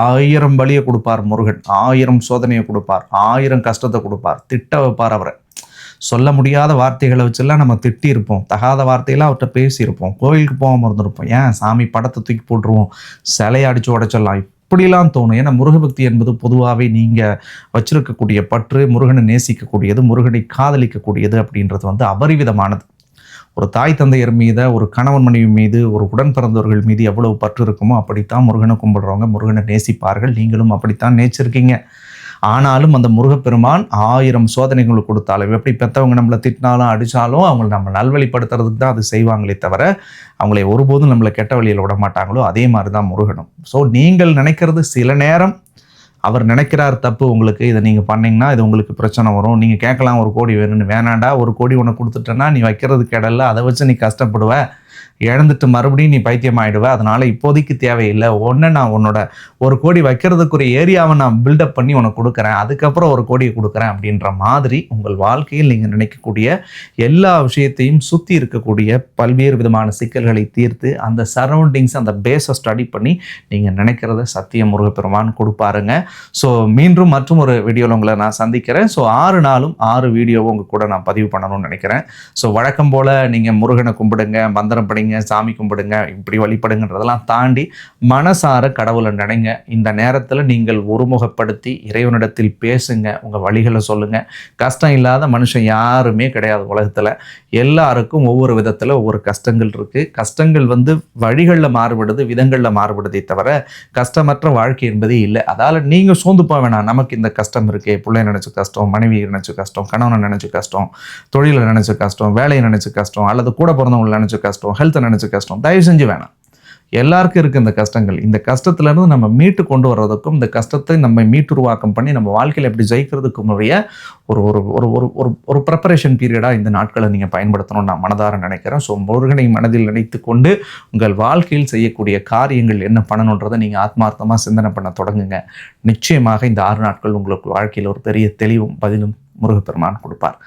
ஆயிரம் வழியை கொடுப்பார் முருகன் ஆயிரம் சோதனையை கொடுப்பார் ஆயிரம் கஷ்டத்தை கொடுப்பார் திட்ட வைப்பார் அவரை. சொல்ல முடியாத வார்த்தைகளை வச்செல்லாம் நம்ம திட்டியிருப்போம் தகாத வார்த்தையெல்லாம் அவர்கிட்ட பேசியிருப்போம் கோயிலுக்கு போகாமல் இருந்திருப்போம். ஏன் சாமி படத்தை தூக்கி போட்டுருவோம் சிலையை அடித்து உடைச்சிடலாம் இப்படிலாம் தோணும். ஏன்னா முருகபக்தி என்பது பொதுவாகவே நீங்கள் வச்சிருக்கக்கூடிய பற்று முருகனை நேசிக்கக்கூடியது முருகனை காதலிக்கக்கூடியது அப்படின்றது வந்து அபரிவிதமானது. ஒரு தாய் தந்தையர் மீது ஒரு கணவன் மனைவி மீது ஒரு உடன் பிறந்தவர்கள் மீது எவ்வளவு பற்று இருக்குமோ அப்படித்தான் முருகனை கும்பிடுறவங்க முருகனை நேசிப்பார்கள். நீங்களும் அப்படித்தான் நேசிருக்கீங்க ஆனாலும் அந்த முருகப்பெருமான் ஆயிரம் சோதனைகள் கொடுத்தாலும் எப்படி பெற்றவங்க நம்மளை திட்டினாலும் அடித்தாலும் அவங்கள நம்ம நல்வழிப்படுத்துறதுக்கு தான் அது செய்வாங்களே தவிர அவங்களை ஒருபோதும் நம்மளை கெட்ட வழியில் விட மாட்டாங்களோ அதே மாதிரி தான் முருகனும். ஸோ நீங்கள் நினைக்கிறது சில நேரம் அவர் நினைக்கிறார் தப்பு உங்களுக்கு இதை நீங்கள் பண்ணிங்கன்னா இது உங்களுக்கு பிரச்சனை வரும். நீங்கள் கேட்கலாம் ஒரு கோடி வேணும்னு. வேணாண்டா ஒரு கோடி உனக்கு கொடுத்துட்டேன்னா நீ வைக்கிறதுக்கு இடல்ல அதை வச்சு நீ கஷ்டப்படுவ. இழந்துட்டு மறுபடியும் நீ பைத்தியம் ஆயிடுவ அதனால் இப்போதைக்கு தேவையில்லை. ஒன்று நான் உன்னோட ஒரு கோடி வைக்கிறதுக்குரிய ஏரியாவை நான் பில்டப் பண்ணி உனக்கு கொடுக்குறேன். அதுக்கப்புறம் ஒரு கோடியை கொடுக்குறேன் அப்படின்ற மாதிரி உங்கள் வாழ்க்கையில் நீங்கள் நினைக்கக்கூடிய எல்லா விஷயத்தையும் சுற்றி இருக்கக்கூடிய பல்வேறு விதமான சிக்கல்களை தீர்த்து அந்த சரௌண்டிங்ஸ் அந்த பேஸை ஸ்டடி பண்ணி நீங்கள் நினைக்கிறத சத்திய முருகப்பெருமான் கொடுப்பாருங்க. ஸோ மீண்டும் மற்றும் ஒரு வீடியோவில் உங்களை நான் சந்திக்கிறேன். ஸோ ஆறு நாளும் ஆறு வீடியோவும் உங்கள் கூட நான் பதிவு பண்ணணும்னு நினைக்கிறேன். ஸோ வழக்கம் போல் நீங்கள் முருகனை கும்பிடுங்க மந்திரம் படிங்க சாமி கும்பிடுங்க இப்படி வழிபடுங்கன்றதெல்லாம் தாண்டி மனசார கடவுளை நினைங்க. இந்த நேரத்தில் நீங்கள் ஒருமுகப்படுத்தி இறைவனிடத்தில் பேசுங்க உங்கள் வழிகளை சொல்லுங்கள் கஷ்டம் இல்லாத மனுஷன் யாருமே கிடையாது உலகத்தில். எல்லாருக்கும் ஒவ்வொரு விதத்தில் ஒவ்வொரு கஷ்டங்கள் இருக்குது கஷ்டங்கள் வந்து வழிகளில் மாறுபடுது விதங்களில் மாறுபடுதே தவிர கஷ்டமற்ற வாழ்க்கை என்பதே இல்லை. அதால் நீங்கள் சோர்ந்து போக வேணாம். நமக்கு இந்த கஷ்டம் இருக்கே. பிள்ளை நினச்ச கஷ்டம் மனைவி நினச்ச கஷ்டம் கணவனை நினச்ச கஷ்டம் தொழிலை நினச்ச கஷ்டம் வேலையை நினச்ச கஷ்டம் அல்லது கூட பிறந்தவங்களை நினச்ச கஷ்டம் ஹெல்த்தை நினச்ச கஷ்டம். தயவு செஞ்சு வேணாம். எல்லாருக்கும் இருக்குது இந்த கஷ்டங்கள். இந்த கஷ்டத்துலேருந்து நம்ம மீட்டு கொண்டு வர்றதுக்கும் இந்த கஷ்டத்தை நம்ம மீட்டுருவாக்கம் பண்ணி நம்ம வாழ்க்கையில் எப்படி ஜெயிக்கிறதுக்கும் உடைய ஒரு ஒரு ஒரு ஒரு ஒரு ஒரு ப்ரிப்பரேஷன் பீரியடாக இந்த நாட்களை நீங்கள் பயன்படுத்தணும்னு நான் மனதார நினைக்கிறேன். ஸோ முருகனை மனதில் நினைத்து கொண்டு உங்கள் வாழ்க்கையில் செய்யக்கூடிய காரியங்கள் என்ன பண்ணணுன்றதை நீங்கள் ஆத்மார்த்தமாக சிந்தனை பண்ண தொடங்குங்க. நிச்சயமாக இந்த ஆறு நாட்கள் உங்களுக்கு வாழ்க்கையில் ஒரு பெரிய தெளிவும் பதிலும் முருகப்பெருமான் கொடுப்பார்.